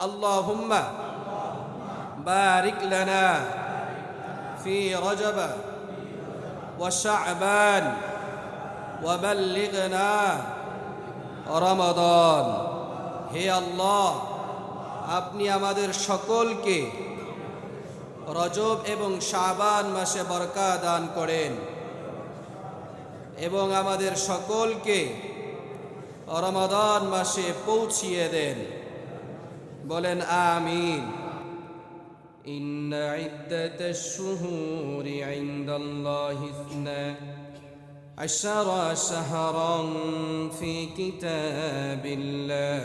اللهم بارك لنا في رجب وشعبان وبلغنا রমাদান হে আল্লাহ আপনি আমাদের সকলকে রজব এবং শাবান মাসে বরকা দান করেন এবং আমাদের সকলকে রমাদান মাসে পৌঁছিয়ে দেন বলেন আমিন إن عدة الشهور عند الله اثنا عشر شهرا في كتاب الله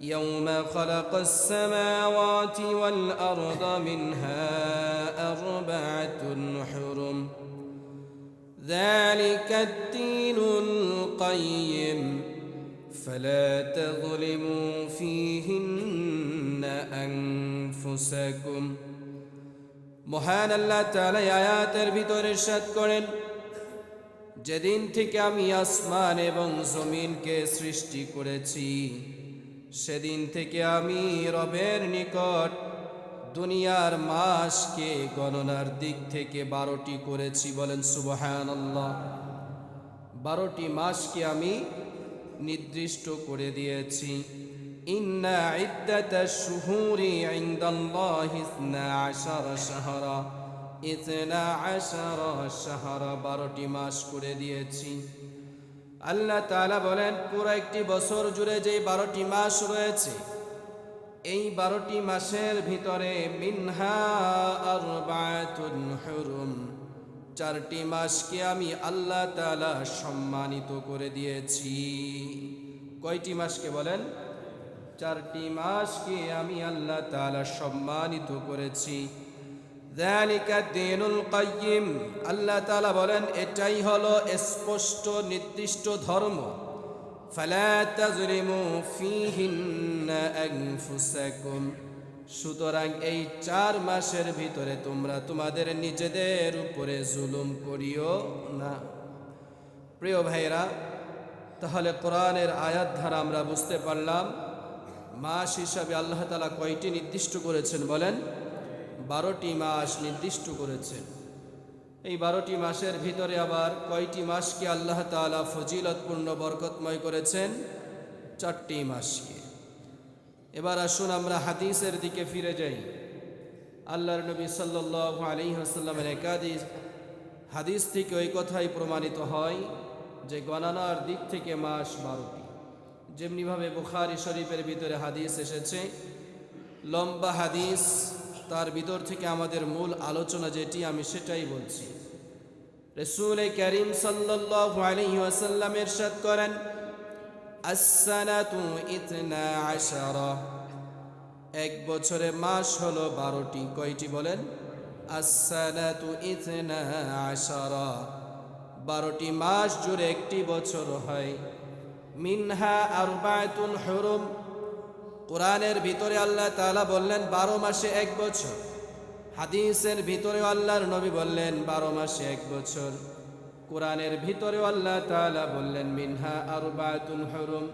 يوم خلق السماوات والأرض منها أربعة حرم ذلك الدين القيم فلا تظلموا فيهن أنفسكم মহান আল্লাহ তাআলা এই আয়াতের ভিতরে ইরশাদ করেন যেদিন থেকে আমি আসমান এবং জমিনকে সৃষ্টি করেছি সেদিন থেকে আমি রবের নিকট দুনিয়ার মাসকে গণনার দিক থেকে বারোটি করেছি বলেন সুবহান আল্লাহ বারোটি মাসকে আমি নির্দিষ্ট করে দিয়েছি ইন্না ইদ্দাতা শুহুরি ইনদাল্লাহি ইসনা আশারা শাহরা। ইসনা আশারা শাহরা বারোটি মাস করে দিয়েছি। আল্লাহ তাআলা বলেন, পুরো একটি বছর জুড়ে যে বারোটি মাস রয়েছে, এই বারোটি মাসের ভিতরে মিনহা আরবাতুন হুরুম, চারটি মাসকে আমি আল্লাহ তাআলা সম্মানিত করে দিয়েছি। কয়টি মাসকে বলেন? চারটি মাসকে আমি আল্লাহ তাআলা সম্মানিত করেছি। আল্লাহ তালা বলেন, এটাই হলো স্পষ্ট নির্দিষ্ট ধর্ম। সুতরাং এই চার মাসের ভিতরে তোমরা তোমাদের নিজেদের উপরে জুলুম করিও না। প্রিয় ভাইরা তাহলে কোরআনের আয়াত ধারা আমরা বুঝতে পারলাম। মাস হিসাবে আল্লাহ তালা কয়টি নির্দিষ্ট করেছেন বলেন? বারোটি মাস নির্দিষ্ট করেছেন। এই বারোটি মাসের ভিতরে আবার কয়টি মাসকে আল্লাহ তালা ফজিলতপূর্ণ, বরকতময় করেছেন? চারটি মাসকে। এবার আসুন আমরা হাদিসের দিকে ফিরে যাই। আল্লাহর নবী সাল্লাহ আলী হাসাল্লামের একাদিস হাদিস থেকে ওই কথাই প্রমাণিত হয় যে গণনার দিক থেকে মাস বারোটি। যেমনিভাবে বুখারি শরীফের ভিতরে হাদিস এসেছে, লম্বা হাদিস তার ভিতর থেকে আমাদের মূল আলোচনা যেটি, আমি সেটাই বলছি। রসুল করিম আসাল্লাম এরশাদ করেন এক বছরে মাস হলো বারোটি, কয়টি বলেন? বারোটি মাস জুড়ে একটি বছর হয়। মিনহা আরবায়তুল হরুম। কোরআনের ভিতরে আল্লাহ তাআলা বললেন, বারো মাসে এক বছর। হাদিসের ভিতরে আল্লাহর নবী বললেন, বারো মাসে এক বছর। কোরআনের ভিতরে আল্লাহ তাআলা বললেন, মিনহা আরবায়তুল হরুম।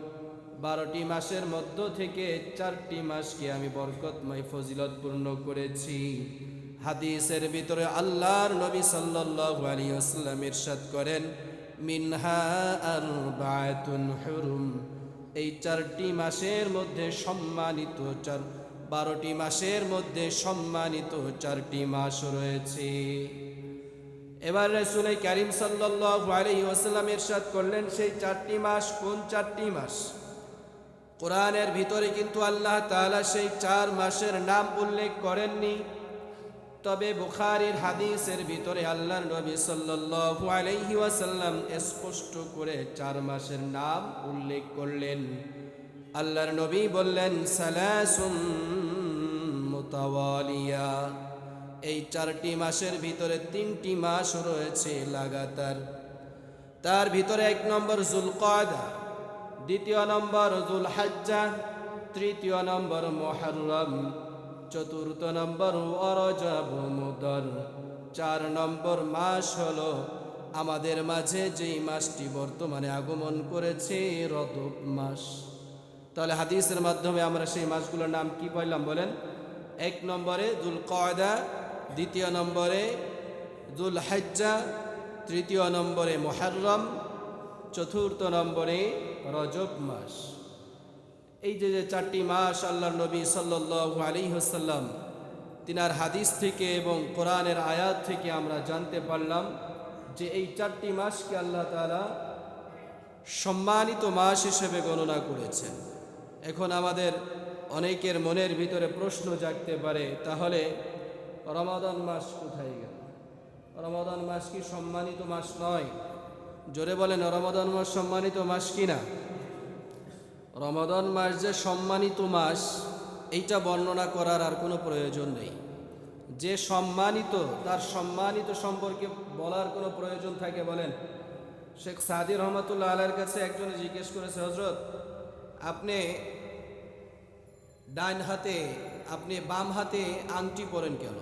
বারোটি মাসের মধ্য থেকে চারটি মাসকে আমি বরকতময় ফজিলতপূর্ণ করেছি। হাদিসের ভিতরে আল্লাহর নবী সাল্লাল্লাহু আলাইহি ওয়াসাল্লাম ইরশাদ করেন মিনহা আরবায়তুন হুরুম। এই চারটি মাসের মধ্যে সম্মানিত চার, বারোটি মাসের মধ্যে সম্মানিত চারটি মাস রয়েছে। এবার রসুল করিম সাল্লাল্লাহু আলাইহি ওয়াসাল্লাম ইরশাদ করলেন, সেই চারটি মাস কোন চারটি মাস? কোরআনের ভিতরে কিন্তু আল্লাহ তাআলা সেই চার মাসের নাম উল্লেখ করেননি। তবে বুখারীর হাদিসের ভিতরে আল্লাহর নবী সাল্লাল্লাহু আলাইহি ওয়াসাল্লাম স্পষ্ট করে চার মাসের নাম উল্লেখ করলেন। আল্লাহর নবী বললেন, সালাসুম মুতাওয়ালিয়া। এই চারটি মাসের ভিতরে তিনটি মাস রয়েছে লাগাতার। তার ভিতরে এক নম্বর জুলকাদা, দ্বিতীয় নম্বর জুল হাজ্জা তৃতীয় নম্বর মোহরম। চতুর্থ নম্বর অরজব মুদর চার নম্বর মাস হলো আমাদের মাঝে যেই মাসটি বর্তমানে আগমন করেছে রদব মাস। তাহলে হাদিসের মাধ্যমে আমরা সেই মাসগুলোর নাম কি পাইলাম বলেন? এক নম্বরে দুল কয়দা দ্বিতীয় নম্বরে দুল হাজ্জা তৃতীয় নম্বরে মোহাররম, চতুর্থ নম্বরে রজব মাস। এই যে যে চারটি মাস আল্লাহ নবী সাল্লাল্লাহু আলাইহি ওয়াসাল্লাম, তিনার হাদিস থেকে এবং কোরআনের আয়াত থেকে আমরা জানতে পারলাম যে এই চারটি মাসকে আল্লাহ তাআলা সম্মানিত মাস হিসেবে গণনা করেছেন। এখন আমাদের অনেকের মনের ভিতরে প্রশ্ন জাগতে পারে, তাহলে রমাদান মাস কোথায় গেল? রমাদান মাস কি সম্মানিত মাস নয়? জোরে বলেন, রমাদান মাস সম্মানিত মাস কি না? রমাদান মাস যে সম্মানিত মাস, এইটা বর্ণনা করার আর কোনো প্রয়োজন নেই। যে সম্মানিত, তার সম্মানিত সম্পর্কে বলার কোনো প্রয়োজন থাকে বলেন। শেখ সাদি রহমতুল্লাহ আলের কাছে একজনে জিজ্ঞেস করেছে হজরত আপনি ডাইন হাতে, আপনি বাম হাতে আংটি পরেন কেন?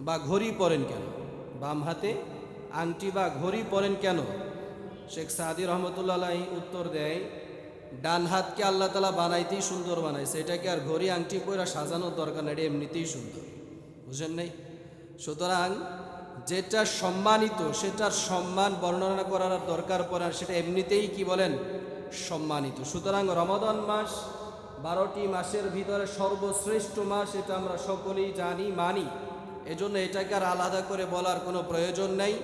বা ঘড়ি পরেন কেন? বাম হাতে আংটি বা ঘড়ি পরেন কেন? শেখ সাদি রহমতুল্লাহ উত্তর দেয় ডান হাতকে আল্লাহ তালা বানাইতেই সুন্দর বানাইছে। এটাকে আর ঘড়ি, আংটি পরে সাজানোর দরকার নেই এমনিতেই সুন্দর। বুঝেন নাই? সুতরাং যেটা সম্মানিত, সেটার সম্মান বর্ণনা করার দরকার পড়ে সেটা এমনিতেই কি বলেন? সম্মানিত। সুতরাং রমাদান মাস বারোটি মাসের ভিতরে সর্বশ্রেষ্ঠ মাস, এটা আমরা সকলেই জানি, মানি। এজন্য এটাকে আর আলাদা করে বলার কোনো প্রয়োজন নেই।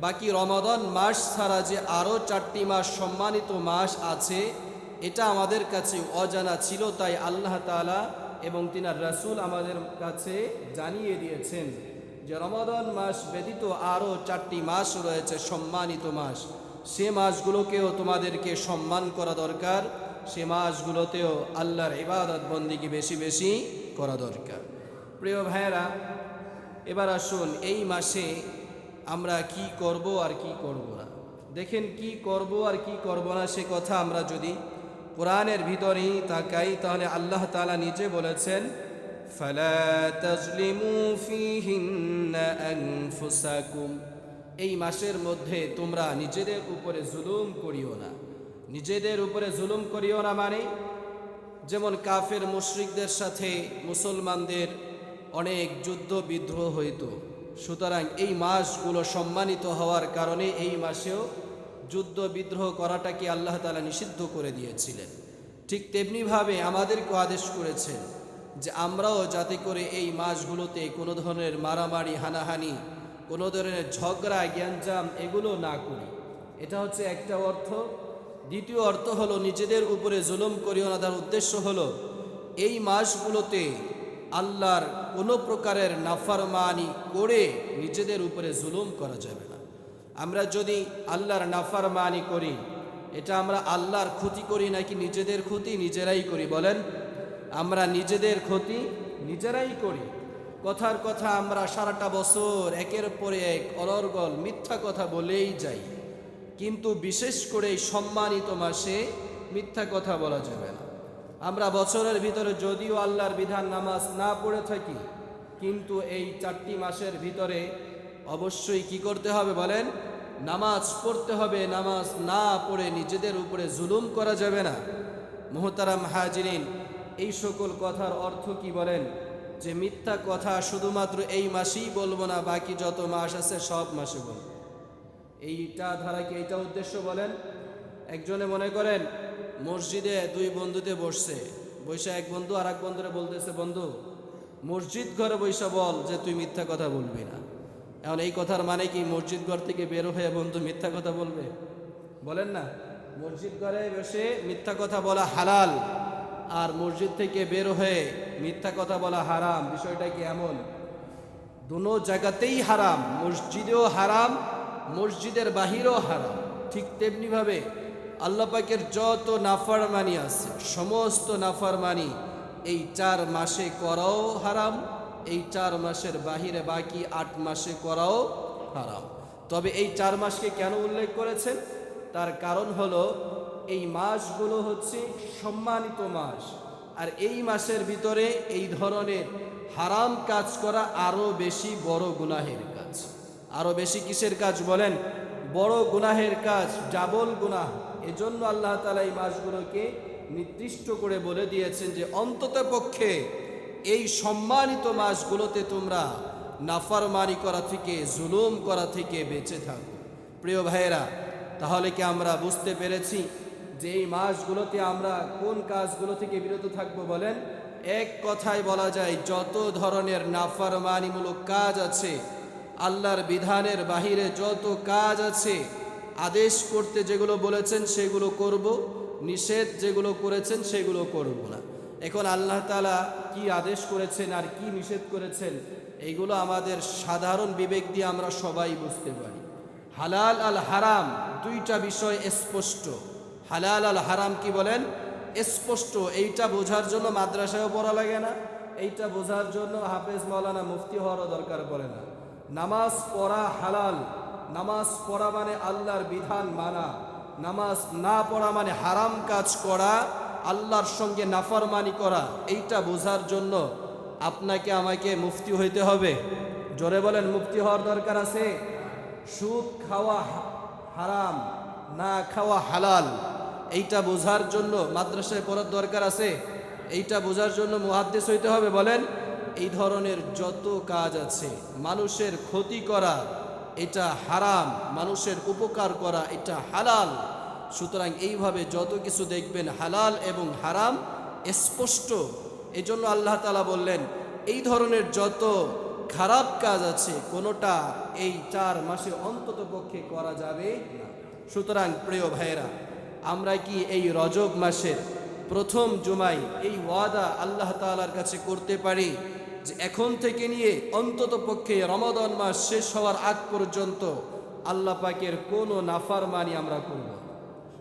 বাকি রমাদান মাস ছাড়া যে আরও চারটি মাস সম্মানিত মাস আছে এটা আমাদের কাছে অজানা ছিল, তাই আল্লাহ তাআলা এবং তিনার রাসূল আমাদের কাছে জানিয়ে দিয়েছেন যে রমাদান মাস ব্যতীত আরও চারটি মাস রয়েছে, সম্মানিত মাস। সে মাসগুলোকেও তোমাদেরকে সম্মান করা দরকার, সে মাসগুলোতেও আল্লাহর ইবাদত বন্দিকে বেশি বেশি করা দরকার। প্রিয় ভাইয়েরা, এবার আসুন এই মাসে আমরা কি করব আর কি করব না। দেখেন কি করব আর কি করব না সে কথা আমরা যদি কোরআনের ভিতরেই তাকাই, তাহলে আল্লাহ তাআলা নিজে বলেছেন এই মাসের মধ্যে তোমরা নিজেদের উপরে জুলুম করিও না। নিজেদের উপরে জুলুম করিও না মানে যেমন কাফের মুশরিকদের সাথে মুসলমানদের অনেক যুদ্ধ বিদ্রোহ হইত। সুতরাং এই মাসগুলো সম্মানিত হওয়ার কারণে এই মাসেও যুদ্ধ বিদ্রোহ করাটাকে আল্লাহ তালা নিষিদ্ধ করে দিয়েছিলেন। ঠিক তেমনিভাবে আমাদেরকে আদেশ করেছেন যে আমরাও যাতে করে এই মাসগুলোতে কোনো ধরনের মারামারি, হানাহানি, কোনো ধরনের ঝগড়া জ্ঞানজাম এগুলো না করি। এটা হচ্ছে একটা অর্থ। দ্বিতীয় অর্থ হলো নিজেদের উপরে জুলুম করিও না। তার উদ্দেশ্য হলো এই মাসগুলোতে আল্লাহর কোনো প্রকারের নাফারমানি করে নিজেদের উপরে জুলুম করা যাবে আমরা যদি আল্লাহর নাফারমানি করি, এটা আমরা আল্লাহর ক্ষতি করি নাকি নিজেদের ক্ষতি? নিজেরাই করি, বলেন। আমরা নিজেদের ক্ষতি নিজেরাই করি। কথার কথা আমরা সারাটা বছর একের পরে এক অনর্গল মিথ্যা কথা বলেই যাই। কিন্তু বিশেষ করে সম্মানিত মাসে মিথ্যা কথা বলা যাবে না। আমরা বছরের ভিতরে যদিও আল্লাহর বিধান নামাজ না পড়ে থাকি, কিন্তু এই চারটি মাসের ভিতরে অবশ্যই কি করতে হবে বলেন? নামাজ পড়তে হবে, নামাজ না পড়ে নিজেদের উপরে জুলুম করা যাবে না। মোহতারাম হাজিরিন, এই সকল কথার অর্থ কি বলেন? যে মিথ্যা কথা শুধুমাত্র এই মাসেই বলব না, বাকি যত মাস আছে সব মাসে বলব। এইটা ধারা কি এইটা উদ্দেশ্য বলেন। একজনে মনে করেন, মসজিদে দুই বন্ধুতে বসছে, বৈশা এক বন্ধু আর এক বন্ধুরে বলতেছে, বন্ধু, মসজিদ ঘরে বৈশা বল যে তুই মিথ্যা কথা বলবি না। এখন এই কথার মানে কি? মসজিদ ঘর থেকে বের হয়ে বন্ধু মিথ্যা কথা বলবে? বলেন না। মসজিদ ঘরে বসে মিথ্যা কথা বলা হালাল আর মসজিদ থেকে বের হয়ে মিথ্যা কথা বলা হারাম, বিষয়টা কি এমন? দুনো জায়গাতেই হারাম, মসজিদেও হারাম, মসজিদের বাহিরেও হারাম। ঠিক তেমনিভাবে আল্লাহ পাকের যত নাফারমানি আছে, সমস্ত নাফারমানি এই চার মাসে করাও হারাম এই চার মাসের বাহিরে বাকি আট মাসে করাও হারাম। তবে এই চার মাসকে কেন উল্লেখ করেছেন? তার কারণ হলো, এই মাসগুলো হচ্ছে সম্মানিত মাস। আর এই মাসের ভিতরে এই ধরনের হারাম কাজ করা আরও বেশি বড় গুনাহের কাজ। আরও বেশি কিসের কাজ বলেন? বড় গুনাহের কাজ ডাবল গুনাহ। এজন্য আল্লাহ তালা এই মাসগুলোকে নির্দিষ্ট করে বলে দিয়েছেন যে অন্তত পক্ষে এই সম্মানিত মাসগুলোতে তোমরা নাফারমানি করা থেকে, জুলুম করা থেকে বেঁচে থাকো। প্রিয় ভাইয়েরা, তাহলে কি আমরা বুঝতে পেরেছি যে এই মাসগুলোতে আমরা কোন কাজগুলো থেকে বিরত থাকব বলেন? এক কথায় বলা যায়, যত ধরনের নাফারমানিমূলক কাজ আছে, আল্লাহর বিধানের বাহিরে যত কাজ আছে, আদেশ করতে যেগুলো বলেছেন সেগুলো করব, নিষেধ যেগুলো করেছেন সেগুলো করব না। এখন আল্লাহ তালা কি আদেশ করেছেন আর কি নিষেধ করেছেন এইগুলো আমাদের সাধারণ বিবেক দিয়ে আমরা সবাই বুঝতে পারি। হালাল আল হারাম দুইটা বিষয় স্পষ্ট। হালাল আল হারাম কি বলেন? স্পষ্ট, এইটা বোঝার জন্য মাদ্রাসায়ও পড়া লাগে না, এইটা বোঝার জন্য হাফেজ মৌলানা মুফতি হওয়ারও দরকার পড়ে না। নামাজ পড়া হালাল, নামাজ পড়া মানে আল্লাহর বিধান মানা, নামাজ না পড়া মানে হারাম কাজ করা আল্লাহর সঙ্গে নাফরমানি করা, এইটা বোঝার জন্য আপনাকে আমাকে মুফতি হইতে হবে। জোরে বলেন মুক্তি হওয়ার দরকার আছে? সুদ খাওয়া হারাম, না খাওয়া হালাল, এইটা বোঝার জন্য মাদ্রাসায় পড়ার দরকার আছে? এইটা বোঝার জন্য মুহাদ্দিস হইতে হবে, বলেন, এই ধরনের যত কাজ আছে, মানুষের ক্ষতি করা, এটা হারাম, মানুষের উপকার করা, এটা হালাল। সুতরাং এইভাবে যত কিছু দেখবেন হালাল এবং হারাম স্পষ্ট। এই জন্য আল্লাহ তালা বললেন, এই ধরনের যত খারাপ কাজ আছে, কোনোটা এই চার মাসে অন্তত পক্ষে করা যাবে সুতরাং প্রিয় ভাইয়েরা, আমরা কি এই রজব মাসের প্রথম জুমাই এই ওয়াদা আল্লাহ তাআলার কাছে করতে পারি? যে এখন থেকে নিয়ে অন্তত পক্ষে রমাদন মাস শেষ হওয়ার আগ পর্যন্ত আল্লাহ পাকের কোনো নাফারমানি আমরা করব।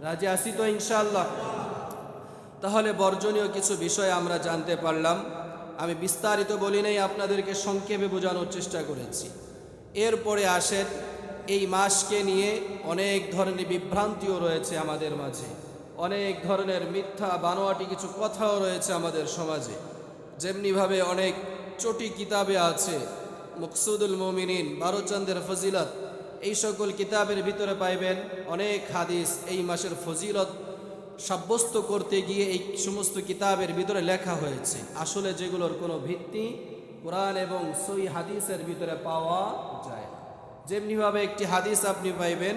রাজি আসি তো ইনশাআল্লাহ। তাহলে বর্জনীয় কিছু বিষয় আমরা জানতে পারলাম। আমি বিস্তারিত বলি নাই, আপনাদেরকে সংক্ষেপে বোঝানোর চেষ্টা করেছি। এরপরে আসেন, এই মাসকে নিয়ে অনেক ধরনের বিভ্রান্তিও রয়েছে আমাদের মাঝে। অনেক ধরনের মিথ্যা, বানোয়াটি কিছু কথাও রয়েছে আমাদের সমাজে। যেমনিভাবে অনেক চটি কিতাবে আছে, মকসুদুল মমিনিন, বারোচন্দের ফজিলত এই সকল কিতাবের ভিতরে পাইবেন অনেক হাদিস। এই মাসের ফজিলত সাব্যস্ত করতে গিয়ে এই সমস্ত কিতাবের ভিতরে লেখা হয়েছে। আসলে যেগুলোর কোনো ভিত্তি কোরআন এবং সই হাদিসের ভিতরে পাওয়া যায় যেমনিভাবে একটি হাদিস আপনি পাইবেন,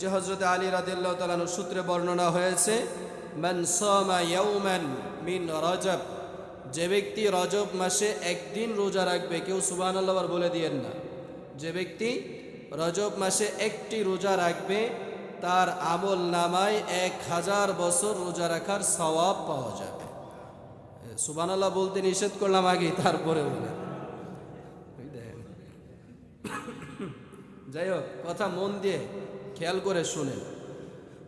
যে হজরত আলী রাদিল্লাহ তালানুর সূত্রে বর্ণনা হয়েছে মান রজব। যে ব্যক্তি রজব মাসে একদিন রোজা রাখবে, কেউ সুবহানাল্লাহ আবার বলে দিয়েন না। যে ব্যক্তি রজব মাসে একটি রোজা রাখবে, তার আমল নামায় এক হাজার বছর রোজা রাখার সওয়াব পাওয়া যাবে। সুবহানাল্লাহ বলতে নিষেধ করলাম আগে, তারপরে বলে। যাই হোক, কথা মন দিয়ে খেয়াল করে শুনেন।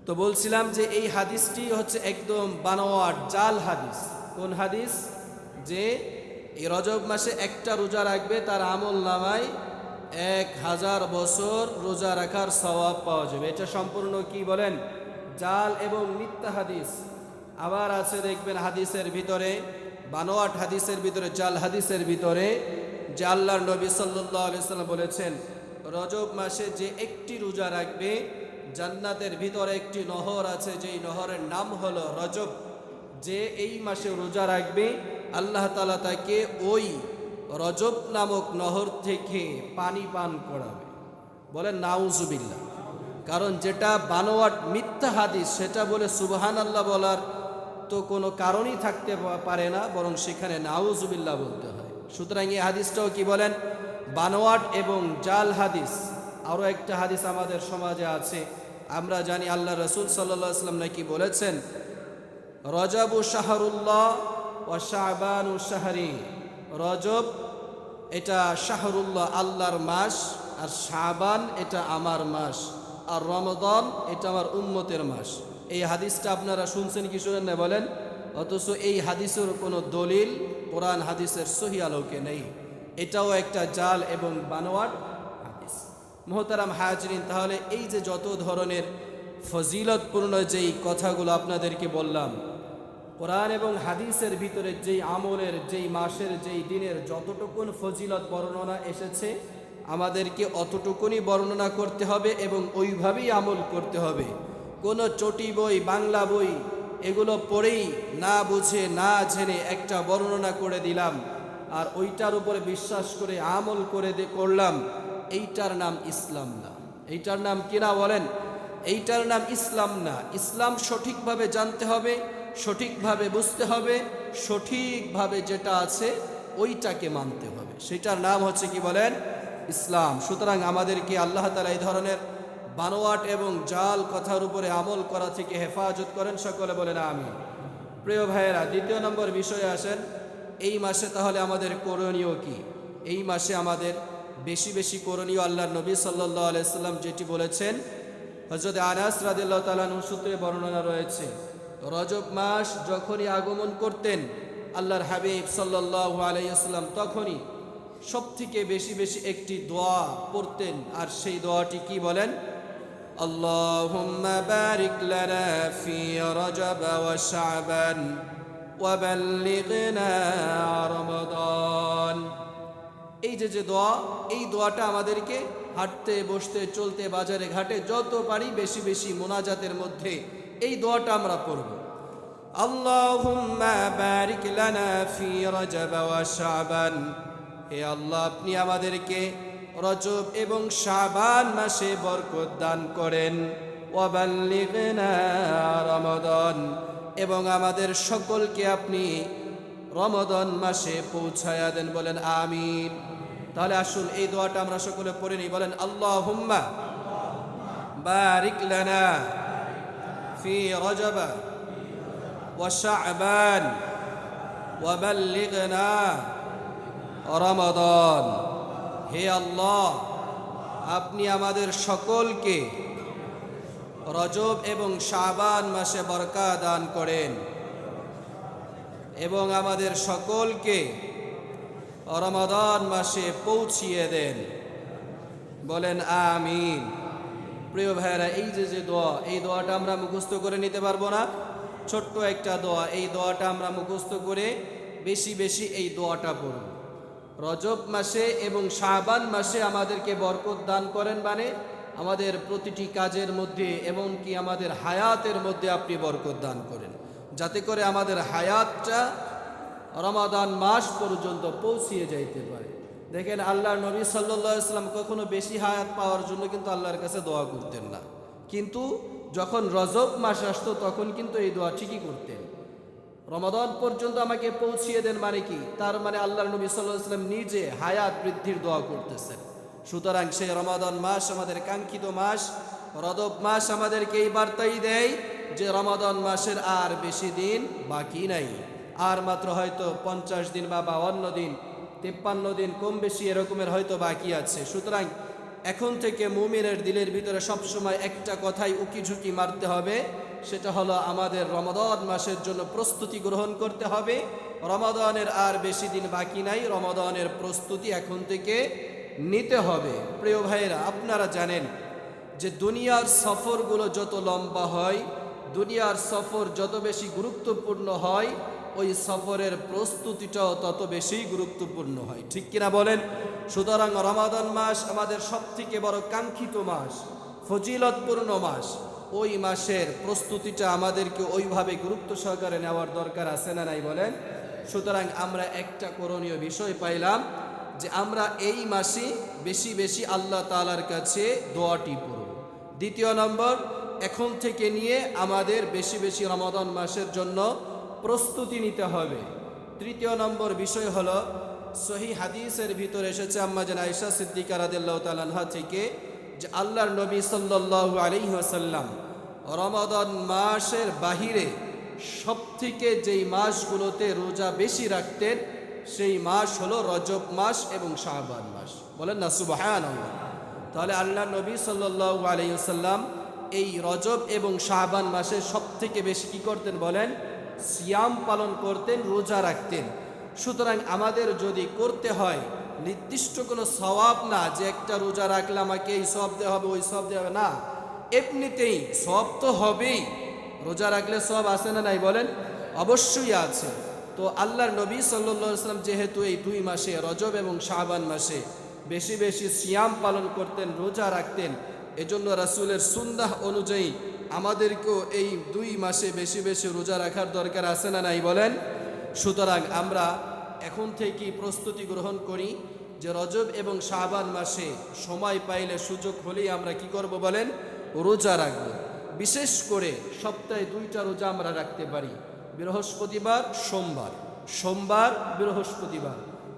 তো বলছিলাম যে এই হাদিসটি হচ্ছে একদম বানোয়াট, জাল হাদিস। কোন হাদিস? যে এই রজব মাসে একটা রোজা রাখবে, তার আমল নামায় এক হাজার বছর রোজা রাখার সওয়াব পাওয়া যাবে। এটা সম্পূর্ণ কি বলেন? জাল এবং মিথ্যা হাদিস। আবার আছে দেখবেন হাদিসের ভিতরে, বানোয়াট হাদিসের ভিতরে, জাল হাদিসের ভিতরে, যে আল্লাহর নবী আলিয়াল্লাম বলেছেন, রজব মাসে যে একটি রোজা রাখবে, জান্নাতের ভিতরে একটি নহর আছে, যেই নহরের নাম হলো রজব। যে এই মাসে রোজা রাখবে, আল্লাহ তালা তাকে ওই রজব নামক নহর থেকে পানি পান করাবে। বলেন নাউজুবিল্লা কারণ যেটা বানোয়াট, মিথ্যা হাদিস, সেটা বলে সুবহান আল্লাহ বলার তো কোনো কারণই থাকতে পারে না, বরং সেখানে নাউজুবিল্লাহ বলতে হয়। সুতরাং এই হাদিসটাও কি বলেন? বানোয়াট এবং জাল হাদিস। আরও একটা হাদিস আমাদের সমাজে আছে। আমরা জানি আল্লাহ রসুল সাল্লাহ নাকি বলেছেন, রজাবু শাহরুল্লাহ ও শাহবানু শাহরি। রজব, এটা শাহরুল্লাহ আল্লাহর মাস, আর শাহবান এটা আমার মাস, আর রমদন এটা আমার উম্মতের মাস। এই হাদিসটা আপনারা শুনছেন কি শুনেন না বলেন? অথচ এই হাদিসের কোনো দলিল কোরআন হাদিসের সহি আলোকে নেই। এটাও একটা জাল এবং বানোয়াট হাদিস। মোহতারাম হাজরিন, তাহলে এই যে যত ধরনের ফজিলতপূর্ণ যেই কথাগুলো আপনাদেরকে বললাম কোরআন এবং হাদিসের ভিতরে যেই আমলের, যেই মাসের, যেই দিনের যতটুকুন ফজিলত বর্ণনা এসেছে, আমাদেরকে অতটুকুনই বর্ণনা করতে হবে এবং ওইভাবেই আমল করতে হবে। কোনো চটি বই, বাংলা বই, এগুলো পড়েই না বুঝে, না জেনে একটা বর্ণনা করে দিলাম আর ওইটার উপরে বিশ্বাস করে আমল করে করলাম, এইটার নাম ইসলাম না। এইটার নাম কিনা বলেন? এইটার নাম ইসলাম না। ইসলাম সঠিকভাবে জানতে হবে সঠিকভাবে বুঝতে হবে, সঠিকভাবে যেটা আছে ওইটাকে মানতে হবে। সেটার নাম হচ্ছে কি বলেন? ইসলাম। সুতরাং আমাদেরকে আল্লাহ তালা এই ধরনের বানোয়াট এবং জাল কথার উপরে আমল করা থেকে হেফাজত করেন সকলে বলেন আমি প্রিয় ভাইয়েরা, দ্বিতীয় নম্বর বিষয়ে আসেন। এই মাসে তাহলে আমাদের করণীয় কি? এই মাসে আমাদের বেশি বেশি করণীয় আল্লাহ নবী সাল্লাহ আলাইসাল্লাম যেটি বলেছেন হজরত আনাস রাদিল্লাহ তালানু সূত্রে বর্ণনা রয়েছে। রজব মাস যখনই আগমন করতেন আল্লাহর হাবিব সাল্লাহ আলাইসাল্লাম তখনই সব থেকে বেশি বেশি একটি দোয়া পড়তেন আর সেই দোয়াটি কি বলেন اللهم بارك لنا في رجب وشعبان وبلغنا رمضان এই যে যে দোয়া এই দোয়াটা আমাদেরকে হাঁটতে বসতে চলতে বাজারে ঘাটে যত পারি বেশি বেশি মোনাজাতের মধ্যে এই দোয়াটা আমরা পড়ব। বারিক লানা ফি রজব ওয়া শাবান। হে আল্লাহ, আপনি আমাদেরকে রজব এবং শাবান মাসে বরকত দান করেন। ওয়াবাল্লিগনা রমাদান। এবং আমাদের সকলকে আপনি রমদন মাসে পৌঁছায়া দেন বলেন, আমিন। তাহলে আসুন, এই দোয়াটা আমরা সকলে পড়ে নিই, বলেন আল্লাহ হুম্মা বারিক লানা ফি রজব وشعبان وبلغنا রমাদান হে আল্লাহ আপনি আমাদের সকলকে রজব এবং শাবান মাসে বরকা দান করেন এবং আমাদের সকলকে রমাদান মাসে পৌঁছিয়ে দেন বলেন আমিন প্রিয় ভাইয়েরা, এই যে যে দোয়া, এই দোয়াটা আমরা মুখস্থ করে নিতে পারব না। ছোট্ট একটা দোয়া, এই দোয়াটা আমরা মুখস্থ করে বেশি বেশি এই দোয়াটা পড়ব। রজব মাসে এবং শাবান মাসে আমাদেরকে বরকত দান করেন মানে আমাদের প্রতিটি কাজের মধ্যে এমনকি আমাদের হায়াতের মধ্যে আপনি বরকত দান করেন। যাতে করে আমাদের হায়াতটা রমাদান মাস পর্যন্ত পৌঁছিয়ে যাইতে পারে। দেখেন আল্লাহ নবী সাল্লাহ ইসলাম কখনো বেশি হায়াত পাওয়ার জন্য কিন্তু আল্লাহর কাছে দোয়া করতেন না। কিন্তু যখন রজব মাস আসতো তখন কিন্তু এই দোয়া ঠিকই করতেন। রমাদান পর্যন্ত আমাকে পৌঁছিয়ে দেন মানে কি? তার মানে আল্লাহ নবী সাল্লাহ নিজে হায়াত বৃদ্ধির দোয়া করতেছেন। সুতরাং সেই রমাদান মাস আমাদের কাঙ্ক্ষিত মাস রদব মাস আমাদেরকে এই বার্তাই দেয় যে রমাদান মাসের আর বেশি দিন বাকি নাই। আর মাত্র হয়তো পঞ্চাশ দিন বা বাউন্ন দিন তেপ্পান্ন দিন কম বেশি এরকমের হয়তো বাকি আছে। সুতরাং এখন থেকে মুমিনের দিলের ভিতরে সবসময় একটা কথাই উকি ঝুঁকি মারতে হবে, সেটা হলো আমাদের রমাদান মাসের জন্য প্রস্তুতি গ্রহণ করতে হবে। রমাদানের আর বেশি দিন বাকি নাই, রমাদানের প্রস্তুতি এখন থেকে নিতে হবে। প্রিয় ভাইয়েরা, আপনারা জানেন যে দুনিয়ার সফরগুলো যত লম্বা হয়, দুনিয়ার সফর যত বেশি গুরুত্বপূর্ণ হয় ওই সফরের প্রস্তুতিটাও তত বেশি গুরুত্বপূর্ণ হয়। ঠিক কিনা বলেন? সুতরাং রমাদান মাস আমাদের সব থেকে বড় কাঙ্ক্ষিত মাস, ফজিলতপূর্ণ মাস। ওই মাসের প্রস্তুতিটা আমাদেরকে ওইভাবে গুরুত্ব সহকারে নেওয়ার দরকার আছে না নাই বলেন? সুতরাং আমরা একটা করণীয় বিষয় পাইলাম যে আমরা এই মাসে বেশি বেশি আল্লাহ তালার কাছে দোয়াটি পড়ব। দ্বিতীয় নম্বর, এখন থেকে নিয়ে আমাদের বেশি বেশি রমাদান মাসের জন্য প্রস্তুতি নিতে হবে। তৃতীয় নম্বর বিষয় হলো, সহি হাদিসের ভিতরে এসেছে আম্মা যেন আয়সা সিদ্দিকা রাদিল্লাহ তালানহা থেকে যে আল্লাহর নবী সাল্লাল্লাহু আলাইহি ওয়াসাল্লাম রমাদান মাসের বাহিরে সবথেকে যেই মাসগুলোতে রোজা বেশি রাখতেন, সেই মাস হলো রজব মাস এবং শাহবান মাস। বলেন না সুবাহান তাহলে আল্লাহ নবী সাল্লাল্লাহু আলাইহি ওয়াসাল্লাম এই রজব এবং শাহবান মাসে সব থেকে বেশি কি করতেন বলেন? সিয়াম পালন করতেন, রোজা রাখতেন। সুতরাং আমাদের যদি করতে হয়, নির্দিষ্ট কোনো স্বভাব না যে একটা রোজা রাখলে আমাকে এই সব দেওয়া হবে, ওই সব দেওয়া হবে, না। এমনিতেই সব তো হবেই। রোজা রাখলে সব আছে না নাই বলেন? অবশ্যই আছে। তো আল্লাহর নবী সাল্লাম যেহেতু এই দুই মাসে, রজব এবং শাহবান মাসে বেশি বেশি সিয়াম পালন করতেন, রোজা রাখতেন, এজন্য রাসুলের সুন্দাহ অনুযায়ী আমাদেরকেও এই দুই মাসে বেশি বেশি রোজা রাখার দরকার আছে না নাই বলেন? সুতরাং আমরা এখন থেকেই প্রস্তুতি গ্রহণ করি যে রজব এবং শাবান মাসে সময় পাইলে সুযোগ হলেই আমরা কি করব বলেন? রোজা রাখব। বিশেষ করে সপ্তাহে দুইটা রোজা আমরা রাখতে পারি। বৃহস্পতিবার, সোমবার। সোমবার, বৃহস্পতিবার।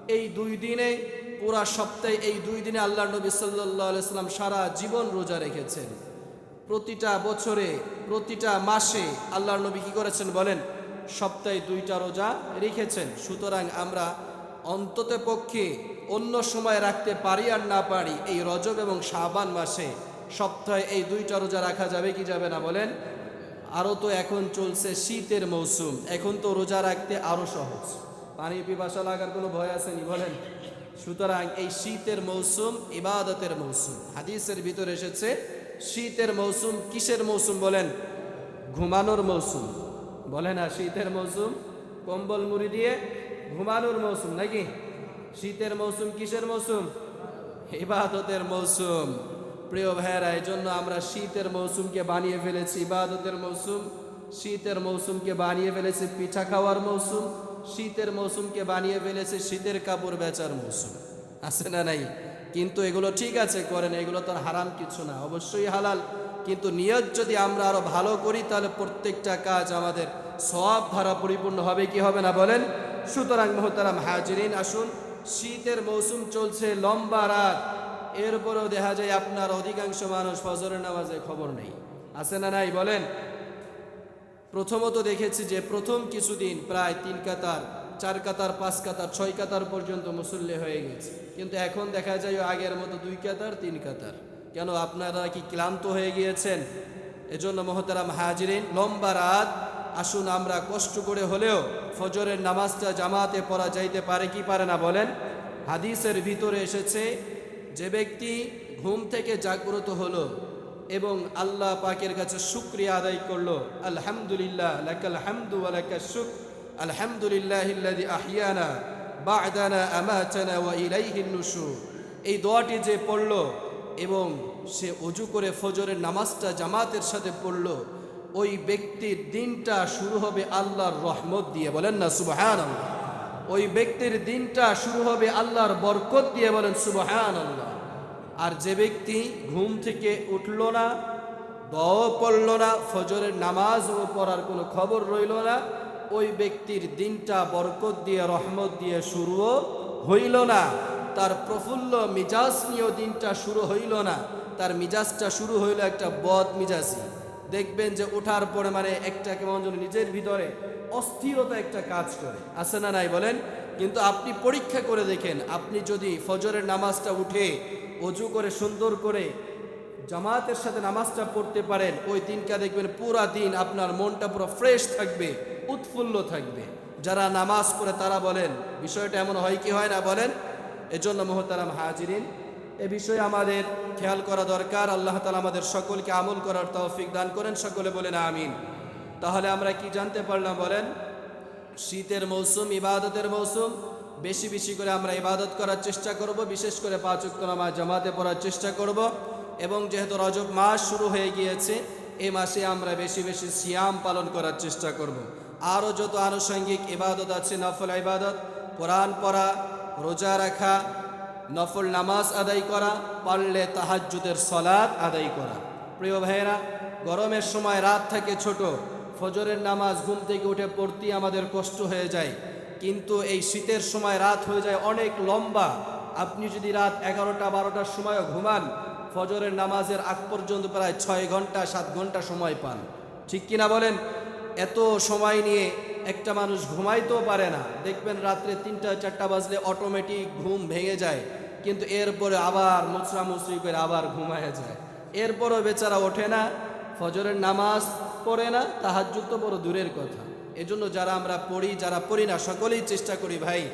এই দুই দিনে, পুরা সপ্তাহে এই দুই দিনে আল্লাহ নবী সাল্লাহ সাল্লাম সারা জীবন রোজা রেখেছেন। প্রতিটা বছরে, প্রতিটা মাসে আল্লাহ নবী কি করেছেন বলেন? সপ্তাহে দুইটা রোজা রেখেছেন। সুতরাং আমরা অন্তত পক্ষে অন্য সময় রাখতে পারি আর না পারি এই রজব এবং শাবান মাসে সপ্তাহে এই দুইটা রোজা রাখা যাবে কি যাবে না বলেন? আরও তো এখন চলছে শীতের মৌসুম। এখন তো রোজা রাখতে আরও সহজ। পানি পিপাসা লাগার কোনো ভয় আসেনি বলেন? সুতরাং এই শীতের মৌসুম, ইবাদতের মৌসুম। হাদিসের ভিতরে এসেছে শীতের মৌসুম, কিসের মৌসুম বলেন? ঘুমানোর মৌসুম। বলে না শীতের মৌসুম? কম্বল মুড়ি দিয়ে ঘুমানোর মৌসুম নাকি? শীতের মৌসুম, কিসের মৌসুম? ইবাদতের মৌসুম। প্রিয় ভাইয়েরা এই জন্য আমরা শীতের মৌসুমকে বানিয়ে ফেলেছি। ইবাদতের মৌসুম, শীতের মৌসুমকে বানিয়ে ফেলেছি। পিঠা খাওয়ার মৌসুম, শীতের মৌসুমকে বানিয়ে ফেলেছি। শীতের কাপড় বেচার মৌসুম। আছে না নাই? কিন্তু এগুলো ঠিক আছে, করেন, এগুলো তো হারাম কিছু না, অবশ্যই হালাল। কিন্তু নিয়ত যদি আমরা আরও ভালো করি, তাহলে প্রত্যেকটা কাজ আমাদের সব ধারা পরিপূর্ণ হবে, কি হবে না বলেন? সুতরাং মোহতারাম হাজিরিন, আসুন, শীতের মৌসুম চলছে, লম্বা রাত। এরপরেও দেখা যায় আপনার অধিকাংশ মানুষ ফজরের নামাজে খবর নেই। আছে না নাই বলেন? প্রথমত দেখেছি যে প্রথম কিছুদিন প্রায় তিন কাতার চার কাতার, পাঁচ কাতার, ছয় কাতার পর্যন্ত মুসল্লি হয়ে গেছে। কিন্তু এখন দেখা যায় আগের মতো দুই কাতার, তিন কাতার। কেন আপনারা কি ক্লান্ত হয়ে গিয়েছেন? এজন্য মহতারাম হাজিরিন, লম্বা রাত। আসুন আমরা কষ্ট করে হলেও ফজরের নামাজটা জামাতে পড়া যাইতে পারে কি পারে না বলেন? হাদিসের ভিতরে এসেছে, যে ব্যক্তি ঘুম থেকে জাগ্রত হলো এবং আল্লাহ পাকের কাছে শুক্রিয়া আদায় করল, আলহামদুলিল্লাহ, লাকাল হামদু লাকাশ শুকর আলহামদুলিল্লাহিল্লাযী আহিয়ানা বা'দানা আমাতানা ওয়া ইলাইহিন নুশুর এই দোয়াটি যে পড়ল এবং সে অজু করে ফজরের নামাজটা জামাতের সাথে পড়ল, ওই ব্যক্তির দিনটা শুরু হবে আল্লাহর রহমত দিয়ে। বলেন না, সুবহানাল্লাহ। ওই ব্যক্তির দিনটা শুরু হবে আল্লাহর বরকত দিয়ে বলেন সুবহানাল্লাহ। আর যে ব্যক্তি ঘুম থেকে উঠল না দও পড়ল না, ফজরের নামাজও পড়ার কোনো খবর রইল না ওই ব্যক্তির দিনটা বরকত দিয়ে, রহমত দিয়ে শুরুও হইল না। তার প্রফুল্ল মিজাজ নিয়েও দিনটা শুরু হইল না। তার মিজাজটা শুরু হইল একটা বদ মিজাজি। দেখবেন যে ওঠার পরে মানে একটা কেমন যেন নিজের ভিতরে অস্থিরতা একটা কাজ করে। আছে না নাই বলেন? কিন্তু আপনি পরীক্ষা করে দেখেন, আপনি যদি ফজরের নামাজটা উঠে অজু করে, সুন্দর করে জামাতের সাথে নামাজটা পড়তে পারেন, ওই দিনটা দেখবেন পুরা দিন আপনার মনটা পুরো ফ্রেশ থাকবে, উৎফুল্ল থাকবে। যারা নামাজ পড়ে তারা বলেন, বিষয়টা এমন হয় কি হয় না বলেন? এজন্য মোহতারাম হাজিরিন, এ বিষয়ে আমাদের খেয়াল করা দরকার। আল্লাহ তালা আমাদের সকলকে আমল করার তৌফিক দান করেন, সকলে বলেন আমিন। তাহলে আমরা কি জানতে পারলাম বলেন? শীতের মৌসুম, ইবাদতের মৌসুম, বেশি বেশি করে আমরা ইবাদত করার চেষ্টা করব, বিশেষ করে পাঁচ উক্ত নামাজ জামাতে পড়ার চেষ্টা করব। এবং যেহেতু রজব মাস শুরু হয়ে গিয়েছে এই মাসে আমরা বেশি বেশি সিয়াম পালন করার চেষ্টা করব। আরও যত আনুষঙ্গিক ইবাদত আছে, নফল ইবাদত, কোরআন পড়া, রোজা রাখা, নফল নামাজ আদায় করা, পারলে তাহাজ্জুদের সলাদ আদায় করা। প্রিয় ভাইয়েরা, গরমের সময় রাত থাকে ছোট, ফজরের নামাজ ঘুম থেকে উঠে পড়তে আমাদের কষ্ট হয়ে যায়। কিন্তু এই শীতের সময় রাত হয়ে যায় অনেক লম্বা। আপনি যদি রাত এগারোটা, বারোটার সময়ও ঘুমান ফজরের নামাজের আগ পর্যন্ত প্রায় ছয় ঘণ্টা, সাত ঘণ্টা সময় পান। ঠিক কিনা বলেন? এত সময় নিয়ে একটা মানুষ ঘুমাইতেও পারে না। দেখবেন রাত্রে তিনটা, চারটা বাজলে অটোমেটিক ঘুম ভেঙে যায়। কিন্তু এরপরে আবার মুচড়া মুচড়ি করে আবার ঘুমায় যায়। এরপরও বেচারা ওঠে না, ফজরের নামাজ পড়ে না, তাহাজ্জুদ তো বড় দূরের কথা। এজন্য যারা আমরা পড়ি, যারা পড়ি না, সকলেই চেষ্টা করি ভাই,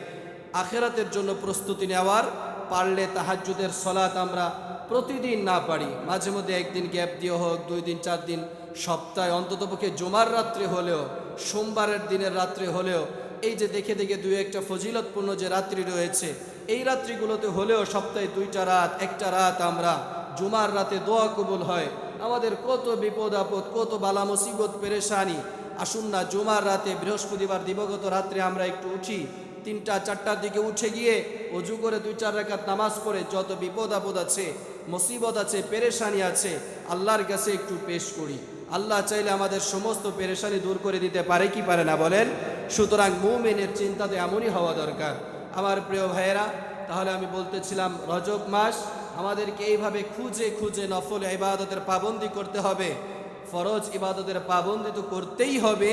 আখেরাতের জন্য প্রস্তুতি নেওয়ার পারলে তাহাজ্জুদের সলাত আমরা প্রতিদিন না পারি। মাঝে মধ্যে একদিন গ্যাপ দিয়ে হোক, দুই দিন, চার দিন, সপ্তাহে অন্ততপক্ষে জমার রাত্রে হলেও, সোমবারের দিনের রাত্রে হলেও, এই যে দেখে দেখে দুই একটা ফজিলতপূর্ণ যে রাত্রি রয়েছে, এই রাত্রিগুলোতে হলেও সপ্তাহে দুইটা রাত, একটা রাত আমরা জুমার রাতে দোয়া কবুল হয়। আমাদের কত বিপদ আপদ, কত বালা মুসিবত, পেরেশানি। আসুন না, জুমার রাতে বৃহস্পতিবার দিবগত রাত্রে আমরা একটু উঠি তিনটা, চারটার দিকে উঠে গিয়ে অজু করে দুই, চার রেখাত নামাজ পড়ে। যত বিপদ আপদ আছে, মুসিবত আছে, পেরেশানি আছে, আল্লাহর কাছে একটু পেশ করি। আল্লাহ চাইলে আমাদের সমস্ত পেরেশানি দূর করে দিতে পারে কি পারে না বলেন? সুতরাং মুমিনের চিন্তাতে এমনই হওয়া দরকার। আমার প্রিয় ভাইয়েরা, তাহলে আমি বলতেছিলাম, রজব মাস, আমাদেরকে এইভাবে খুঁজে খুঁজে নফল ইবাদতের পাবন্দি করতে হবে। ফরজ ইবাদতের পাবন্দি তো করতেই হবে।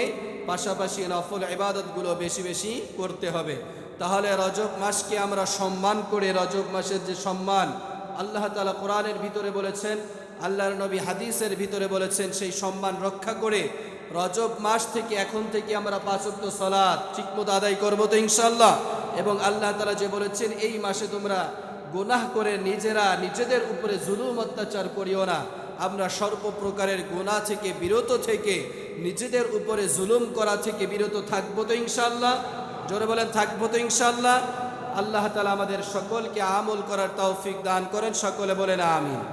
পাশাপাশি নফল ইবাদতগুলো বেশি বেশি করতে হবে। তাহলে রজব মাসকে আমরা সম্মান করে, রজব মাসের যে সম্মান, আল্লাহ তালা কোরআনের ভিতরে বলেছেন, আল্লাহর নবী হাদিসের ভিতরে বলেছেন, সেই সম্মান রক্ষা করে রজব মাস থেকে এখন থেকে আমরা পাঁচক্ত সলাদ ঠিকমতো আদায় করব তো ইনশাল্লাহ এবং আল্লাহ তালা যে বলেছেন, এই মাসে তোমরা গুনাহ করে নিজেরা নিজেদের উপরে জুলুম অত্যাচার করিও না। আমরা সর্বপ্রকারের গুনাহ থেকে বিরত থেকে নিজেদের উপরে জুলুম করা থেকে বিরত থাকব তো ইনশাল্লাহ জোরে বলেন, থাকব তো ইনশাল্লাহ আল্লাহ তালা আমাদের সকলকে আমল করার তৌফিক দান করেন। সকলে বলেন, আমিন।